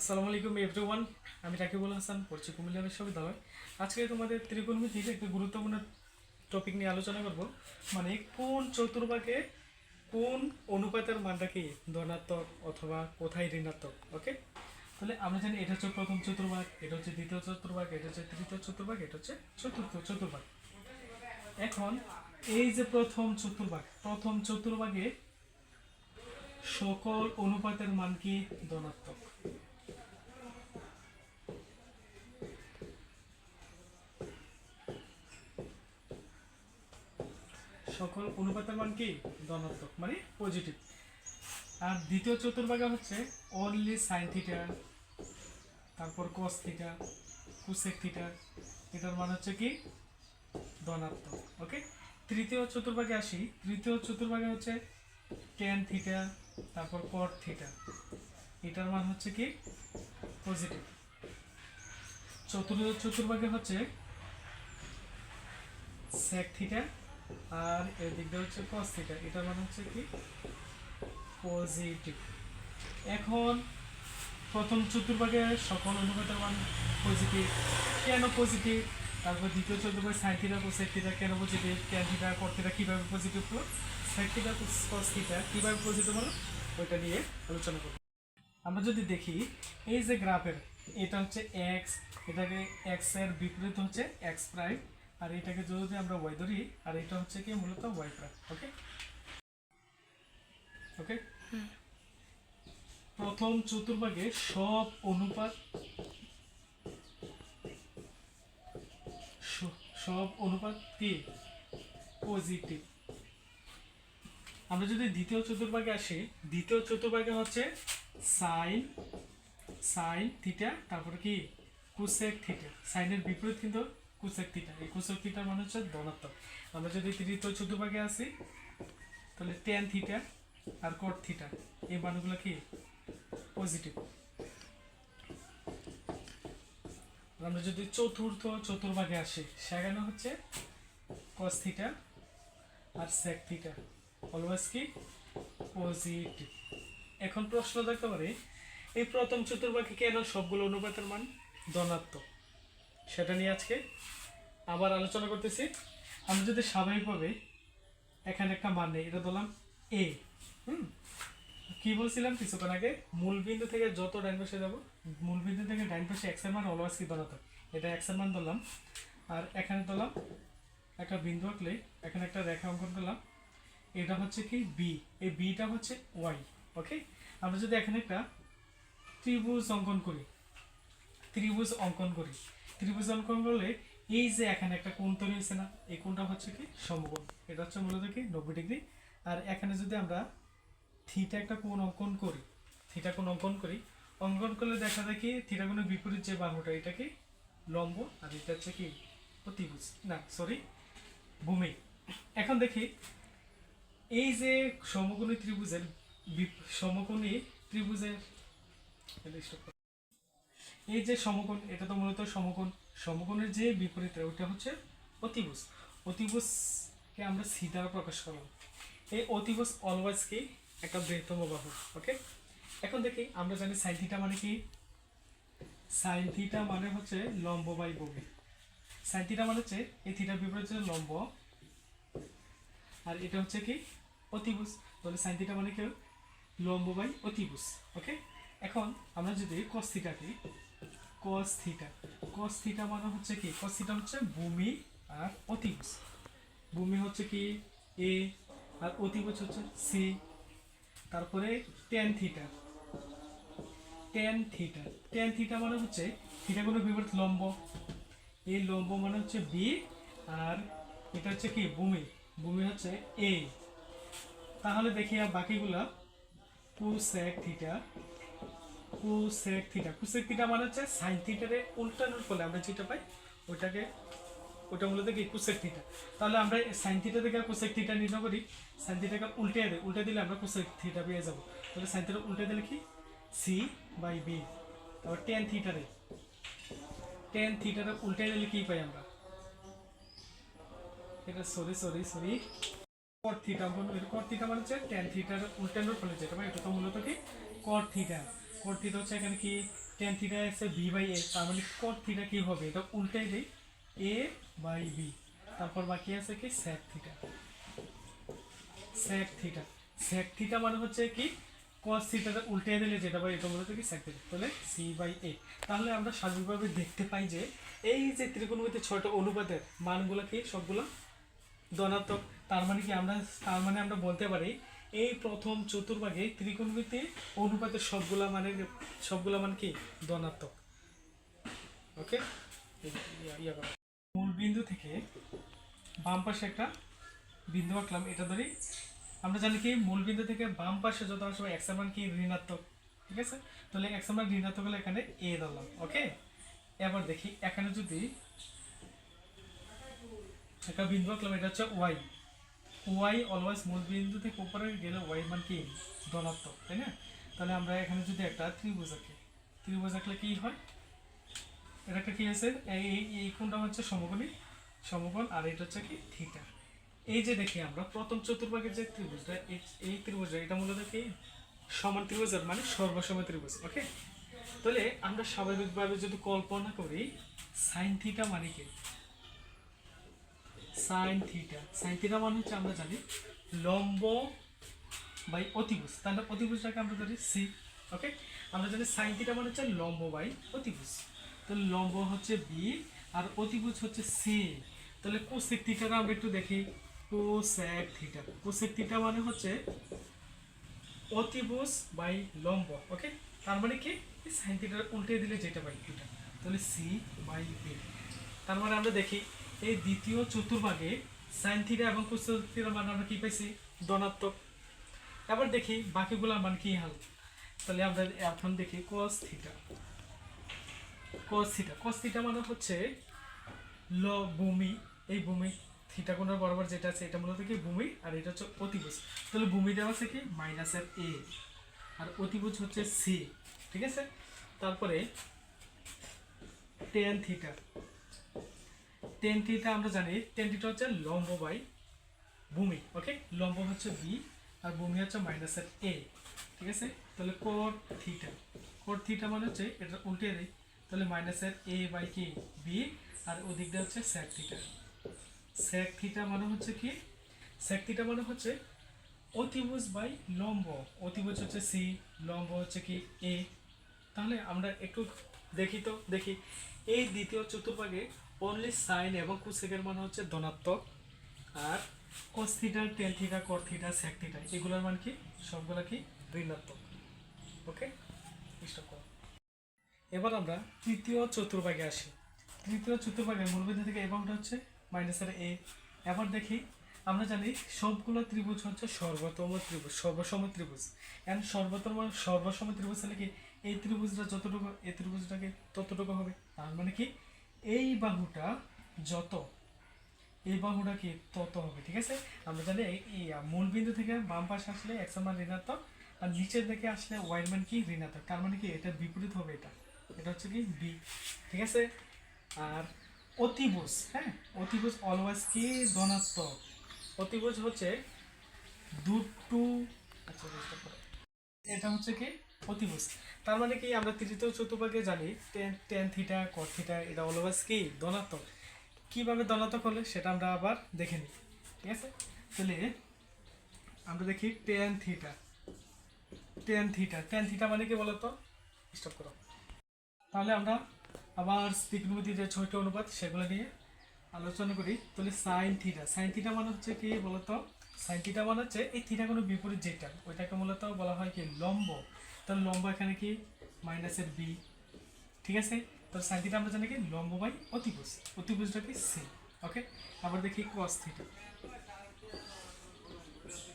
আসসালামু আলাইকুম এভরিওয়ান আমি রাকিবুল হাসান, পড়ছি কুমিল্লা বিশ্ববিদ্যালয়। আজকে তোমাদের ত্রিকোণমিতির একটা গুরুত্বপূর্ণ টপিক নিয়ে আলোচনা করব। মানে কোন চতুর্ভাগে কোন অনুপাতের মানটা কি? ধনাত্মক অথবা কোথায় ঋণাত্মক? ওকে তাহলে আমরা জানি এটা হচ্ছে প্রথম চতুর্ভাগ, এটা হচ্ছে দ্বিতীয় চতুর্ভাগ, এটা হচ্ছে তৃতীয় চতুর্ভাগ, এটা হচ্ছে চতুর্থ চতুর্ভাগ। এখন এই যে প্রথম চতুর্ভাগ, প্রথম চতুর্ভাগে সকল অনুপাতের মান কি? ধনাত্মক। সকল অনুপাতের মান কি? ধনাত্মক মানে পজিটিভ আর দ্বিতীয় চতুর্ভাগে হচ্ছে অনলি সাইন থিটা তারপর কস থিটা কুসেক থিটা এটার মান হচ্ছে কি? ধনাত্মক ওকে তৃতীয় চতুর্ভাগে আসি, তৃতীয় চতুর্ভাগে হচ্ছে টেন থিটা তারপর কট থিটা এটার মান হচ্ছে কি? পজিটিভ চতুর্থ চতুর্ভাগে হচ্ছে সেক থিটা আর এর দিক দিয়ে হচ্ছে থিটা এটার মান হচ্ছে কি? পজিটিভ এখন প্রথম চতুর্ভাগে সকল অনুপাতের মান পজিটিভ কেন পজিটিভ তারপর দ্বিতীয় চতুর্ভাগে সাইন থিটা কোসেক কেন পজিটিভ ট্যান থিটা থিটা কীভাবে পজিটিভ হলো? সেক থিটা কস থিটা কীভাবে পজিটিভ হলো? ওইটা নিয়ে আলোচনা করব। আমরা যদি দেখি, এই যে গ্রাফের, এটা হচ্ছে এক্স এটাকে এক্সের বিপরীত হচ্ছে এক্স প্রাইম আর এটাকে যদি আমরা ওয়াই ধরি আর এটা হচ্ছে কি মূলত ওয়াই প্রাইম ওকে ওকে প্রথম চতুর্ভাগে সব অনুপাত সব অনুপাত কি? পজিটিভ আমরা যদি দ্বিতীয় চতুর্ভাগে আসি দ্বিতীয় চতুর্ভাগে হচ্ছে সাইন সাইন থিটা তারপর কি? কুসেক থিটা সাইনের বিপরীত কিন্তু কুসেক থিটা এই কুসেক থিটার মানে হচ্ছে ধনাত্মক। আমরা যদি তৃতীয় চতুর্ভাগে আসি তাহলে টেন থিটা আর কট থিটা এই মানগুলো কি? পজিটিভ আমরা যদি চতুর্থ চতুর্ভাগে আসি, সেখানে হচ্ছে কস থিটা আর সেক থিটা অলওয়েজ কি? পজিটিভ এখন প্রশ্ন থাকতে পারে, এই প্রথম চতুর্ভাগে কেন সবগুলো অনুপাতের মান ধনাত্মক? সেটা নিয়ে আজকে আবার আলোচনা করতেছি। আমরা যদি স্বাভাবিকভাবে এখানে একটা মান নেই, এটা ধরলাম এ হুম? কি বলছিলাম কিছুক্ষণ আগে? মূল বিন্দু থেকে যত ডাইন পাশে যাব মূল বিন্দু থেকে ডাইন পাশে এক্সের মান অলওয়েজ কি ধনাত্মক এটা এক্সের মান ধরলাম, আর এখানে ধরলাম একটা বিন্দু আঁকলে এখানে একটা রেখা অঙ্কন করলাম। এটা হচ্ছে কি বি এই বিটা হচ্ছে ওয়াই ওকে আমরা যদি এখানে একটা ত্রিভুজ অঙ্কন করি ত্রিভুজ অঙ্কন করি। ত্রিভুজ অঙ্কন করলে এই যে এখানে একটা কোণ তৈরি হয়েছে না, এই কোণটা হচ্ছে কি সমকোণ। এটা হচ্ছে মূলত কি নব্বই ডিগ্রি। আর এখানে যদি আমরা থিটা একটা কোণ অঙ্কন করি থিটা কোণ অঙ্কন করি, অঙ্কন করলে দেখা যায় কি থিটা কোণের বিপরীত যে বাহুটা, এটা কি লম্ব আর এটা হচ্ছে কি অতিভুজ। না সরি ভূমি। এখন দেখি, এই যে সমকোণী ত্রিভুজের সমকোণী ত্রিভুজের। এই যে সমকোণ, এটা তো মূলত সমকোণ। সমকোণের যে বিপরীত ওটা হচ্ছে অতিভুজ। অতিভুজকে আমরা সি দ্বারা প্রকাশ করলাম। এই অতিভুজ অলওয়েজ কি? একটা বৃহত্তম বাহু ওকে এখন দেখি, আমরা জানি সাইন থিটা মানে কি? সাইন থিটা মানে হচ্ছে লম্ব বাই ভূমি সাইন থিটা মানে হচ্ছে, এই থিটার বিপরীত হচ্ছে লম্ব। আর এটা হচ্ছে কি? অতিভুজ। তাহলে সাইন থিটা মানে কি? লম্ব বাই অতিভুজ ওকে এখন আমরা যদি কস থিটা কি কস থিটা কস থিটা মানে হচ্ছে কি? কস থিটা হচ্ছে ভূমি আর অতিভুজ। ভূমি হচ্ছে কি? এ আর অতিভুজ হচ্ছে সি তারপরে tan theta tan theta tan theta মানে হচ্ছে থিটা কোনো বিপরীত লম্ব। এই লম্ব মানে হচ্ছে বি আর এটা হচ্ছে কি? ভূমি। ভূমি হচ্ছে এ তাহলে দেখি আর বাকিগুলা। Cosec theta cosec theta cosec theta মানে হচ্ছে সাইন থিটারে উল্টানোর ফলে আমরা যেটা পাই, ওটাকে ওটা মূলত কি? কুসেক থিটা তাহলে আমরা সাইন থিটা থেকে কুসেক থিটা নির্ণয় করি। সাইন থিটাকে উল্টে দেয়। উল্টে দিলে আমরা কুসেক থিটা পেয়ে যাব। তাহলে সাইন থিটা উল্টে দিলে কি? সি বাই বি তারপর টেন থিটারে টেন থিটারে উল্টে দিলে কি পাই আমরা? এটা sorry sorry sorry cot theta cot theta মানে হচ্ছে টেন থিটার উল্টানোর ফলে যেটা পাই এটা তো মূলত কি? কট থিটা কোট থিটা হচ্ছে এখানে কি টেন থিটা আছে বি বাই এ তার মানে কোট থিটা কি হবে? এটা উল্টাই দিই এ বাই বি তারপর বাকি আছে কি? Sec theta sec theta sec theta মানে হচ্ছে কি? cos থিটাটা উল্টে দিলে যেটা পাই, এটা মূলত কি? স্যাক থিটা তাহলে সি বাই এ তাহলে আমরা স্বাভাবিকভাবে দেখতে পাই যে, এই যে ত্রিকোণমিতির ছয়টা অনুপাতের মানগুলো কি? সবগুলো ধনাত্মক। তার মানে কি আমরা, তার মানে আমরা বলতে পারি এই প্রথম চতুর্ভাগে ত্রিকোণমিতি অনুপাতের সবগুলা মানে সবগুলা মানে কি? ধনাত্মক। ওকে? মূল বিন্দু থেকে বাম পাশে একটা বিন্দু আঁকলাম, এটা ধরি আমরা জানি কি, মূল বিন্দু থেকে বাম পাশে যত আসবে এর মান কি? ঋণাত্মক। ঠিক আছে? তাহলে এক্সের মান ঋণাত্মক হলে এখানে এ ধরলাম, ওকে? এবার দেখি, এখানে যদি একটা বিন্দু আঁকলাম, এটা হচ্ছে ওয়াই ওয়াই অলওয়েজ মূল বিন্দু থেকে উপরে গেলে ওয়াই মান কি? ধনাত্মক, তাই না? তাহলে আমরা এখানে যদি একটা ত্রিভুজ আঁকি, ত্রিভুজ আঁকলে কি হয়? এটা একটা কি আছে? এই, এই- কোণটা হচ্ছে সমকোণী, সমকোণ, আর এটা হচ্ছে কি? থিটা এই যে দেখি আমরা, প্রথম চতুর্ভাগের যে ত্রিভুজটা, এই- ত্রিভুজটা, এটা মূলত কি? সমান ত্রিভুজের মানে সর্বসম ত্রিভুজ ওকে তাহলে আমরা স্বাভাবিকভাবে যদি কল্পনা করি সাইন থিটা মানে কি? সাইন থিটা সাইন থিটা মানে হচ্ছে আমরা জানি লম্ব বাই অতিভুজ। তাহলে অতিভুজটাকে আমরা ধরি সি ওকে আমরা জানি সাইন থিটা মানে হচ্ছে লম্ব বাই অতিভুজ। তাহলে লম্ব হচ্ছে বি আর অতিভুজ হচ্ছে সি তাহলে কোসেক থিটাটা আমরা একটু দেখি। কোসেক থিটা কোসেক থিটা মানে হচ্ছে অতিভুজ বাই লম্ব ওকে তার মানে কি? সাইন থিটার উল্টে দিলে যেটা বাই থিটা তাহলে সি বাই বি তার মানে আমরা দেখি এই দ্বিতীয় চতুর্ভাগে সাইন থিটা এবং কোসেক থিটার মান আমরা কি পাইছি? ধনাত্মক। এবার দেখি বাকিগুলোর মান কি হাল? তাহলে আমরা এখন দেখি cos theta. cos theta. cos theta মানে হচ্ছে ল ভূমি। এই ভূমি থিটা কোণের বরাবর যেটা আছে, এটা মূলত কি ভূমি? আর এটা হচ্ছে অতিভুজ। তাহলে ভূমি দেওয়া আছে কি? মাইনাসের এ আর অতিভুজ হচ্ছে সি ঠিক আছে? তারপরে টেন থিটা। টেন থিটা আমরা জানি টেন থিটা হচ্ছে লম্ব বাই ভূমি ওকে লম্ব হচ্ছে বি আর ভূমি হচ্ছে মাইনাসের এ ঠিক আছে? তাহলে কোট থিটা কোট থিটা মানে হচ্ছে এটা উল্টে দেয় তাহলে মাইনাসের এ বাই কি? বি আর ওদিকটা হচ্ছে স্যাক থিটা স্যাক থিটা মানে হচ্ছে কি? স্যাক থিটা মানে হচ্ছে অতিভুজ বাই লম্ব, অতিভুজ হচ্ছে সি লম্ব হচ্ছে কি? এ তাহলে আমরা একটু দেখি তো, দেখি। এই দ্বিতীয় চতুর্ভাগে অনলি সাইন এবং কুসেকের মান হচ্ছে ধনাত্মক। আর cos theta tan theta cot theta sec এগুলোর মান কি? সবগুলা কি? ঋণাত্মক। ওকে স্টপ করো। এবার আমরা তৃতীয় চতুর্ভাগে আসি। তৃতীয় চতুর্ভাগের মূলবিন্দু থেকে এবং হচ্ছে মাইনাসের এ এবার দেখি, আমরা জানি সবগুলো ত্রিভুজ হচ্ছে সর্বতম ত্রিভুজ, সর্বসম ত্রিভুজ। এন্ড সর্বতম সর্বসম ত্রিভুজ হলে কি এই ত্রিভুজটা যতটুকু, এই ত্রিভুজটাকে ততটুকু হবে? তার মানে কি? এই বাহুটা যত, এই বাহুটা কি তত হবে, ঠিক আছে? আমরা জানি এই মূল বিন্দু থেকে বাম পাশে আসলে এক্স মান ঋণাত্মক আর নিচের দিকে আসলে ওয়াই মান কি? ঋণাত্মক। তার মানে কি? এটা বিপরীত হবে এটা। এটা হচ্ছে কি? বি ঠিক আছে? আর অতিভুজ হ্যাঁ? অতিভুজ অলওয়েজ কি? ধনাত্মক। অতিভুজ হচ্ছে দুটো আচ্ছা। এটা হচ্ছে কি? অতিভুজ তার মানে কি, আমরা তৃতীয় চতুর্ভাগে জানি tan tan theta cot theta এটা অলওয়েজ কি? ধনাত্মক। কীভাবে ধনাত্মক হলে সেটা আমরা আবার দেখে নিই। ঠিক আছে? তাহলে আমরা দেখি tan theta tan theta tan theta মানে কি বলতো? স্টপ করো। তাহলে আমরা আবার ত্রিকোণমিতির যে ছয়টা অনুপাত, সেগুলো নিয়ে আলোচনা করি। তাহলে সাইন থিটা সাইন থিটা মানে হচ্ছে কি বলতো? সাইন থিটা মানে হচ্ছে এই থিটা কোনো বিপরীত যেটা, ওইটাকে মূলত বলা হয় কি লম্ব। তাহলে লম্ব এখানে কি? মাইনাসের বি ঠিক আছে? তাহলে সাইন থিটা আমরা জানি কি? লম্ব বাই অতিভুজ। অতিভুজটা কি? সি ওকে আবার দেখি cos থিটা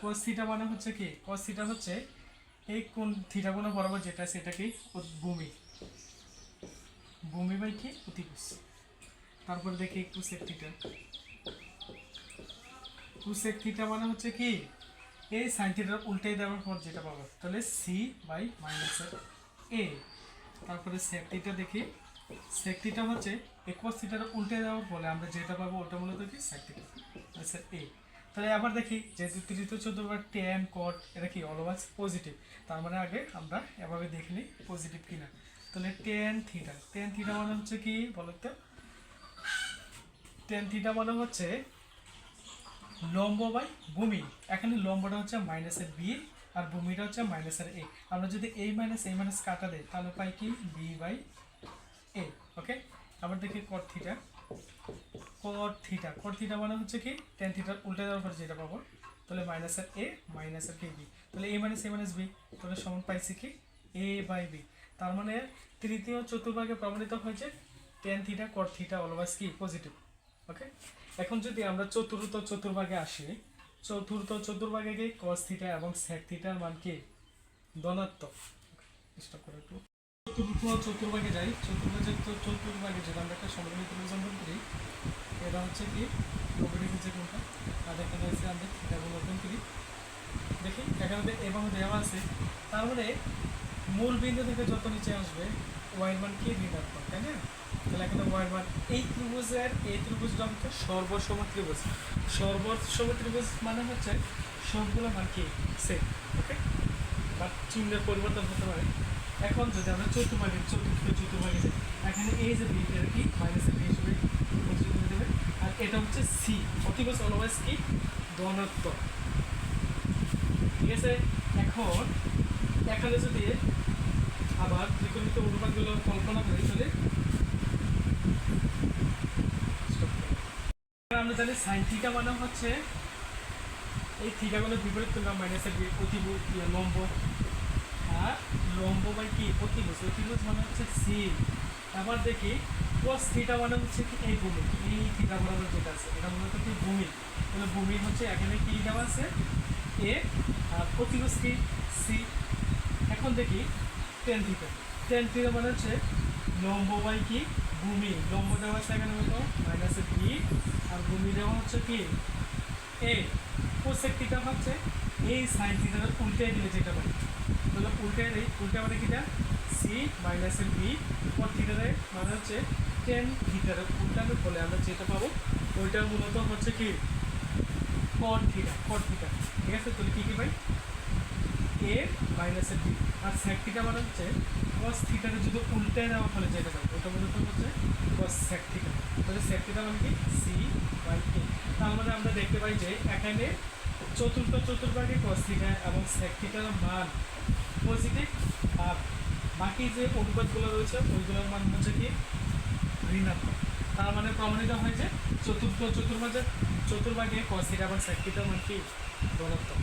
cos থিটা মানে হচ্ছে কি? cos থিটা হচ্ছে এই কোন থিটা কোনো বরাবর যেটা এটা কি? ভূমি। ভূমি বাই কি? অতিভুজ। তারপর দেখি কুসেক থিটা কুসেক থিটা মানে হচ্ছে কি? এই সাইন থিটার উল্টে দেওয়ার পর যেটা পাবো, তাহলে সি বাই মাইনাস এ তারপরে সেক থিটা দেখি। সেক থিটা হচ্ছে একোয়াস থিটার উল্টে দেওয়ার ফলে আমরা যেটা পাবো ওটা মূলত কি? সেক আচ্ছা এ তাহলে আবার দেখি, যেহেতু তৃতীয় চতুর্ভাগ টেন কট এটা কি অলওয়েজ পজিটিভ তার মানে আগে আমরা এভাবে দেখে নিই পজিটিভ কিনা। তাহলে টেন থিটা টেন থিটা মানে হচ্ছে কি বলতো? টেন থিটা মানে হচ্ছে লম্ব বাই ভূমি। এখানে লম্বটা হচ্ছে মাইনাসের বি আর ভূমিটা হচ্ছে মাইনাসের এ আমরা যদি এই মাইনাস এই মাইনাস কাটা দেই, তাহলে পাই কি? বি বাই এ ওকে আবার দেখি কট থিটা কট থিটা কট মানে হচ্ছে কি? টেন থিটার উল্টে দেওয়ার পর যেটা পাবো, তাহলে মাইনাসের এ মাইনাসের কি বি তাহলে A minus A minus B তাহলে সমান পাইছি কি? এ বাই বি তার মানে তৃতীয় চতুর্ভাগে প্রমাণিত হয়েছে tan theta cot theta always কি? পজিটিভ ওকে এখন যদি আমরা চতুর্থ চতুর্ভাগে আসি, চতুর্থ চতুর্ভাগে গিয়ে কস থিটা এবং সেক থিটার মান কি? ধনাত্মক। স্টপ করে একটু। চতুর্থ চতুর্ভাগে যাই চতুর্ভাগে চতুর্ভাগে যদি আমরা একটা সমন্বয় পরিবর্তন করি, এটা হচ্ছে কি? লোকের হচ্ছে কোনটা? আর এখানে হচ্ছে আমরা থিটা পরিবর্তন করি। দেখি, এখানে এবং দেওয়া আছে, তার মানে মূল বিন্দু থেকে যত নিচে আসবে ওয়াইড মান কি ঋণাত্মক তাই না? তাহলে এখানে ওয়াইড মান এই ত্রিভুজের এই ত্রিভুজটা হচ্ছে সর্বসম ত্রিভুজ। সর্বসম ত্রিভুজ মানে হচ্ছে সবগুলো মান কি? সেম ওকে বা চিহ্নের পরিবর্তন হতে পারে। এখন যদি আমরা চতুর্ভাগে চতুর্থ চতুর্ভাগে যাই এখানে এই যে বি কি? মাইনাসের বি হিসেবে করে দেবে। আর এটা হচ্ছে সি অতিবস অলওয়েজ কি? ধনাত্মক। ঠিক আছে? এখন, এখানে যদি আবার ত্রিকোণিত অনুপাতগুলো কল্পনা করি তাহলে আমরা জানি সাইন থিটা মানে হচ্ছে এই থিটাগুলো বিপরীত করলাম মাইনাসের অতিভুজ লম্ব। আর লম্ব বাই কি? অতিভুজ। অতিভুজ মানে হচ্ছে সি আবার দেখি, cos থিটা মানে হচ্ছে কি এই ভূমি? এই থিটা বরাবর যেটা আছে, এটা মূলত কি ভূমি? তাহলে ভূমি হচ্ছে এখানে কি দেওয়া আছে? এ আর অতিভুজ কি? সি এখন দেখি টেন থিটা টেন থিটা মানে হচ্ছে লম্ব বাই কি? ভূমি। দেওয়া আছে এখানে মতো মাইনাসে বি আর ভূমি দেওয়া হচ্ছে কি? এ কোসেক থিটা হচ্ছে এই সাইন থিটার উল্টে দিলে যেটা পাই তাহলে উল্টে দেই। উল্টে মানে কিটা? সি মাইনাসের বি পর থিটারে মানে হচ্ছে টেন থিটারে উল্টানোর ফলে আমরা যেটা পাবো, ওইটা মূলত হচ্ছে কি? কট থিটা কট থিটা ঠিক আছে? তাহলে কী কী পাই এ মাইনাসের বি আর স্যাক থিটা মানে হচ্ছে কস থিটারে যদি উল্টে দেওয়ার ফলে যেটা পাই ওটা মূলত হচ্ছে কস স্যাক থিটা তাহলে স্যাক থিটা মানে কি? সি বাই এ তার মানে আমরা দেখতে পাই যে এখানে চতুর্থ চতুর্ভাগে কস থিটা এবং স্যাক থিটার মান পজিটিভ আর বাকি যে অনুপাতগুলো রয়েছে, ওইগুলোর মান হচ্ছে কি? ঋণাত্মক। তার মানে প্রমাণিত হয় যে চতুর্থ চতুর্ভাগে চতুর্ভাগে কস থিটা এবং স্যাক থিটার মান কি? ধনাত্মক।